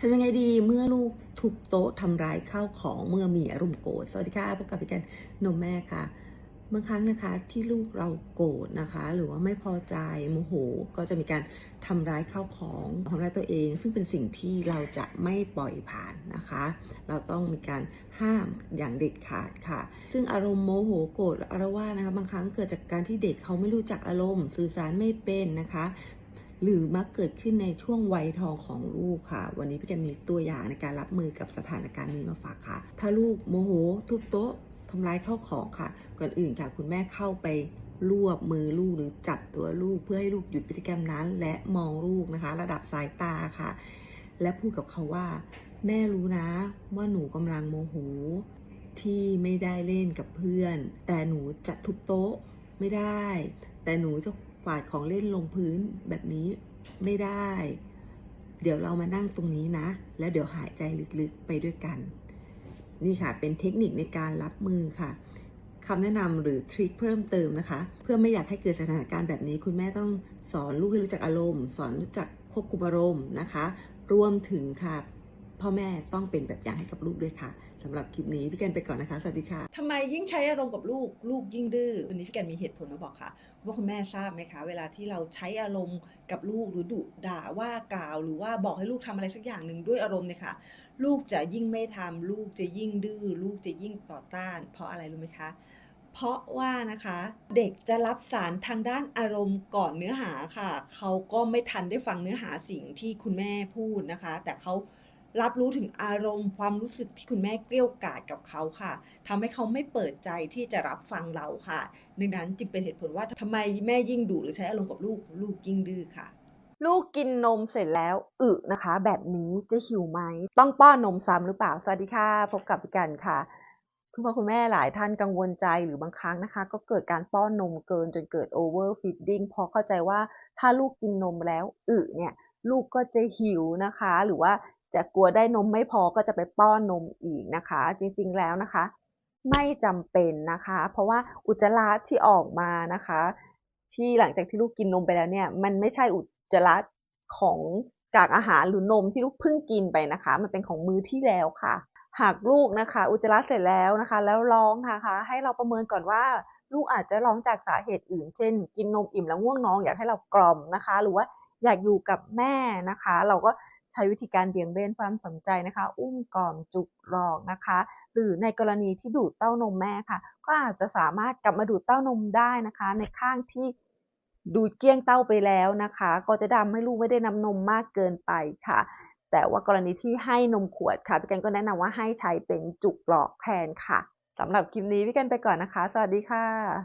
ทำยังไงดีเมื่อลูกทุบโต๊ะทำร้ายข้าวของเมื่อมีอารมณ์โกรธสวัสดีค่ะพบกับพี่กันนมแม่ค่ะบางครั้งนะคะที่ลูกเราโกรธนะคะ หรือว่าไม่พอใจโมโห ก็จะมีการทำร้ายข้าวของทำร้ายตัวเอง ซึ่งเป็นสิ่งที่เราจะไม่ปล่อยผ่านนะคะ เราต้องมีการห้ามอย่างเด็ดขาดค่ะ ซึ่งอารมณ์โมโหโกรธอารวาสนะคะบางครั้งเกิดจากการที่เด็กเขาไม่รู้จักอารมณ์ สื่อสารไม่เป็นนะคะ หรือมักเกิดขึ้นในช่วงวัยทองของลูกค่ะ วันนี้พี่แกมีตัวอย่างในการรับมือกับสถานการณ์นี้มาฝากค่ะ ถ้าลูกโมโหทุบโต๊ะทำร้ายข้าวของค่ะ ก่อนอื่นค่ะคุณแม่เข้าไปรวบมือลูกหรือจับตัวลูกเพื่อให้ลูกหยุดพฤติกรรมนั้น และมองลูกนะคะ ระดับสายตาค่ะ และพูดกับเขาว่า แม่รู้นะว่าหนูกำลังโมโหที่ไม่ได้เล่นกับเพื่อน แต่หนูจะทุบโต๊ะไม่ได้ แต่หนูจะ วาดของเล่นลงพื้นแบบนี้ไม่ได้ เดี๋ยวเรามานั่งตรงนี้นะ แล้วเดี๋ยวหายใจลึกๆไปด้วยกัน นี่ค่ะเป็นเทคนิคในการรับมือค่ะคำแนะนำหรือทริคเพิ่มเติมนะคะ เพื่อไม่อยากให้เกิดสถานการณ์แบบนี้ คุณแม่ต้องสอนลูกให้รู้จักอารมณ์ สอนรู้จักควบคุมอารมณ์นะคะ รวมถึงค่ะ พ่อแม่ต้องเป็นแบบอย่างให้กับลูกด้วยค่ะสำหรับคลิปนี้พี่แกนไปก่อนนะคะ สวัสดีค่ะทำไมยิ่งใช้อารมณ์กับลูกลูกยิ่งดื้อวันนี้พี่แกนมีเหตุผลมาบอกค่ะว่าคุณแม่ทราบไหมคะ เวลาที่เราใช้อารมณ์กับลูกหรือดุด่าว่ากล่าว หรือว่าบอกให้ลูกทำอะไรสักอย่างหนึ่งด้วยอารมณ์เนี่ยค่ะ ลูกจะยิ่งไม่ทำลูกจะยิ่งดื้อลูกจะยิ่งต่อต้าน เพราะอะไรรู้ไหมคะเพราะว่านะคะเด็กจะรับสารทางด้านอารมณ์ก่อนเนื้อหาค่ะ เขาก็ไม่ทันได้ฟังเนื้อหาสิ่งที่คุณแม่พูดนะคะ แต่เขา รับรู้ถึงอารมณ์ความรู้สึกที่คุณแม่เกลี้ยวกล่อมกับเขาค่ะทำให้เขาไม่เปิดใจที่จะรับฟังเราค่ะ ดังนั้นจึงเป็นเหตุผลว่าทำไมแม่ยิ่งดุหรือใช้อารมณ์กับลูกลูกยิ่งดื้อค่ะ ลูกกินนมเสร็จแล้วอึนะคะ แบบนี้จะหิวไหมต้องป้อนนมซ้ำหรือเปล่าสวัสดีค่ะพบกับพี่กันค่ะคุณพ่อคุณแม่หลายท่านกังวลใจหรือบางครั้งนะคะ ก็เกิดการป้อนนมเกินจนเกิด over feeding เพราะเข้าใจว่าถ้าลูกกินนมแล้วอึเนี่ยลูกก็จะหิวนะคะ หรือว่า จะกลัวได้นมไม่พอก็จะไปป้อนนมอีกนะคะ จริงๆแล้วนะคะ ไม่จำเป็นนะคะ เพราะว่าอุจจาระที่ออกมานะคะ ที่หลังจากที่ลูกกินนมไปแล้วเนี่ย มันไม่ใช่อุจจาระของกากอาหารหรือนมที่ลูกเพิ่งกินไปนะคะ มันเป็นของมื้อที่แล้วค่ะ หากลูกนะคะ อุจจาระเสร็จแล้วนะคะ แล้วร้องนะคะ ให้เราประเมินก่อนว่าลูกอาจจะร้องจากสาเหตุอื่น เช่น กินนมอิ่มแล้วง่วงนอนอยากให้เรากล่อมนะคะ หรือว่าอยากอยู่กับแม่นะคะ เราก็ ช้วิธีการเบี่ยงเบนความสนใจนะคะ อุ้มกล่อมจุกหลอกนะคะ หรือในกรณีที่ดูดเต้านมแม่ค่ะ ก็อาจจะสามารถกลับมาดูดเต้านมได้นะคะ ในข้างที่ดูดเกี้ยงเต้าไปแล้วนะคะ ก็จะทำให้ลูกไม่ได้น้ำนมมากเกินไปค่ะ แต่ว่ากรณีที่ให้นมขวดค่ะพี่กันก็แนะนำว่าให้ใช้เป็นจุกหลอกแทนค่ะสำหรับคลิปนี้พี่กันไปก่อนนะคะ สวัสดีค่ะ